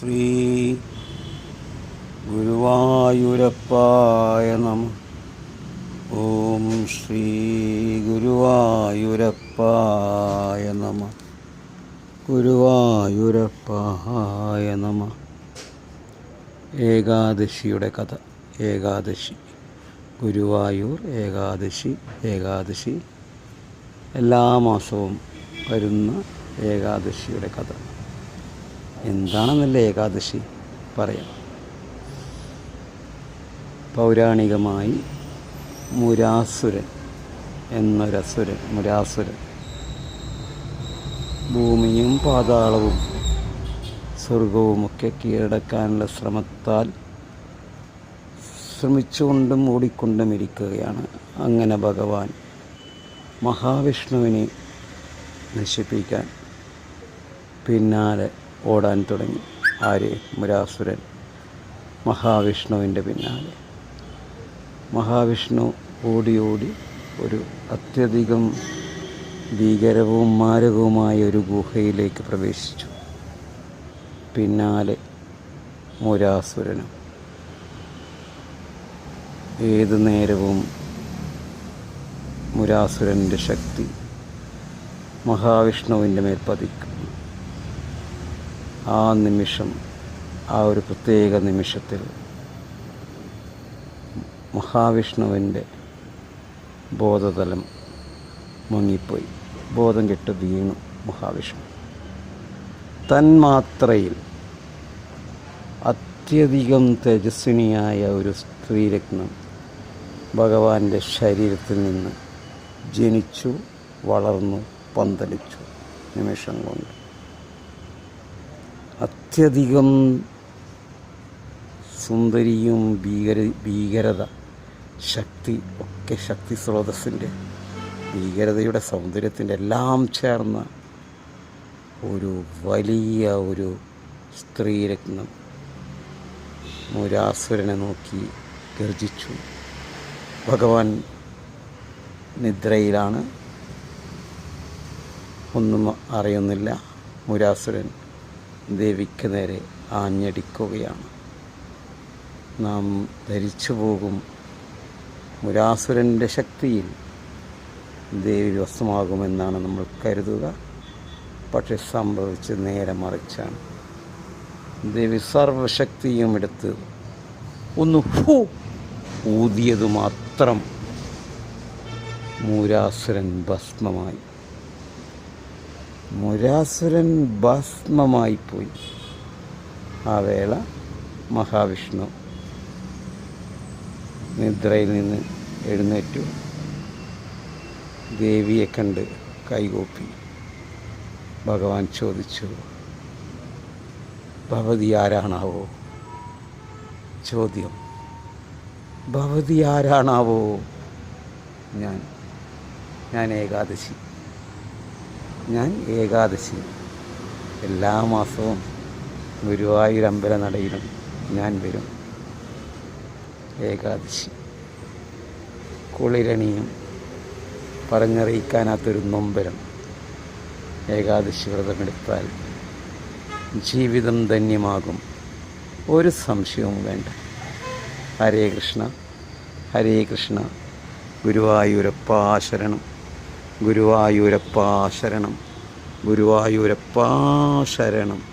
ശ്രീ ഗുരുവായൂരപ്പായ നമ. ഓം ശ്രീ ഗുരുവായൂരപ്പായ നമ. ഗുരുവായൂരപ്പായ നമ. ഏകാദശിയുടെ കഥ. ഏകാദശി. ഗുരുവായൂർ ഏകാദശി ഏകാദശി. എല്ലാ മാസവും വരുന്ന ഏകാദശിയുടെ കഥ. എന്താണെന്നല്ല ഏകാദശി പറയാം? പൗരാണികമായി മുരാസുരൻ എന്നൊരസുരൻ മുരാസുരൻ. ഭൂമിയും പാതാളവും സ്വർഗവുമൊക്കെ കീഴടക്കാനുള്ള ശ്രമത്താൽ ശ്രമിച്ചുകൊണ്ടും ഓടിക്കൊണ്ടും ഇരിക്കുകയാണ് അങ്ങനെ ഭഗവാൻ മഹാവിഷ്ണുവിനെ നശിപ്പിക്കാൻ പിന്നാലെ ഓടാൻ തുടങ്ങി. ആര് മുരാസുരൻ മഹാവിഷ്ണുവിന്റെ പിന്നാലെ. മഹാവിഷ്ണു ഓടി ഓടി ഒരു അത്യധികം ഭീകരവും മാരകവുമായ ഒരു ഗുഹയിലേക്ക് പ്രവേശിച്ചു. പിന്നാലെ മുരാസുരനും. ഏതു നേരവും മുരാസുരന്റെ ശക്തി മഹാവിഷ്ണുവിന്റെ മേൽ പതിക്കും. ആ നിമിഷം ആ ഒരു പ്രത്യേക നിമിഷത്തിൽ മഹാവിഷ്ണുവിന്റെ ബോധതലം മുങ്ങിപ്പോയി. ബോധം കെട്ട് വീണു മഹാവിഷ്ണു. തന്മാത്രയിൽ അത്യധികം തേജസ്വിനിയായ ഒരു സ്ത്രീരത്നം ഭഗവാന്റെ ശരീരത്തിൽ നിന്ന് ജനിച്ചു വളർന്നു പന്തലിച്ചു. നിമിഷം കൊണ്ട് അത്യധികം സുന്ദരിയും ഭീകര ഭീകരത ശക്തി ഒക്കെ ശക്തി സ്രോതസ്സിന്റെ ഭീകരതയുടെ സൗന്ദര്യത്തിന്റെ എല്ലാം ചേർന്ന ഒരു വലിയ ഒരു സ്ത്രീരത്നം മുരാസുരനെ നോക്കി ഗർജിച്ചു. ഭഗവാൻ നിദ്രയിലാണ്. ഒന്നും അറിയുന്നില്ല മുരാസുരൻ. ദേവിക്ക് നേരെ ആഞ്ഞടിക്കുകയാണ്. നാം ധരിച്ചു പോകും മുരാസുരന്റെ ശക്തിയിൽ ദേവി വസ്തുമാകുമെന്നാണ് നമ്മൾ കരുതുക. പക്ഷെ സംഭവിച്ച് നേരെ മറിച്ചാണ്. ദേവി സർവശക്തിയും എടുത്ത് ഒന്ന് ഹൂ ഊതിയതു മാത്രം മൂരാസുരൻ ഭസ്മമായി. മുരാസുരൻ ഭസ്മമായിപ്പോയി ആ വേള മഹാവിഷ്ണു നിദ്രയിൽ നിന്ന് എഴുന്നേറ്റു. ദേവിയെ കണ്ട് കൈകൂപ്പി. ഭഗവാൻ ചോദിച്ചു ഭവതി ആരാണാവോ? ചോദ്യം ഭവതി ആരാണാവോ? ഞാൻ ഞാൻ ഏകാദശി. ഞാൻ ഏകാദശി. എല്ലാ മാസവും ഗുരുവായൂർ നടയിലും ഞാൻ വരും. ഏകാദശി. കുളിരണിയും പറഞ്ഞറിയിക്കാനാത്തൊരു നൊമ്പരം ഏകാദശി വ്രതമെടുത്താൽ ജീവിതം ധന്യമാകും. ഒരു സംശയവും വേണ്ട. ഹരേ കൃഷ്ണ ഹരേ കൃഷ്ണ ഗുരുവായൂരപ്പാ ശരണം ഗുരുവായൂരപ്പാ ശരണം. ഗുരുവായൂരപ്പാ ശരണം.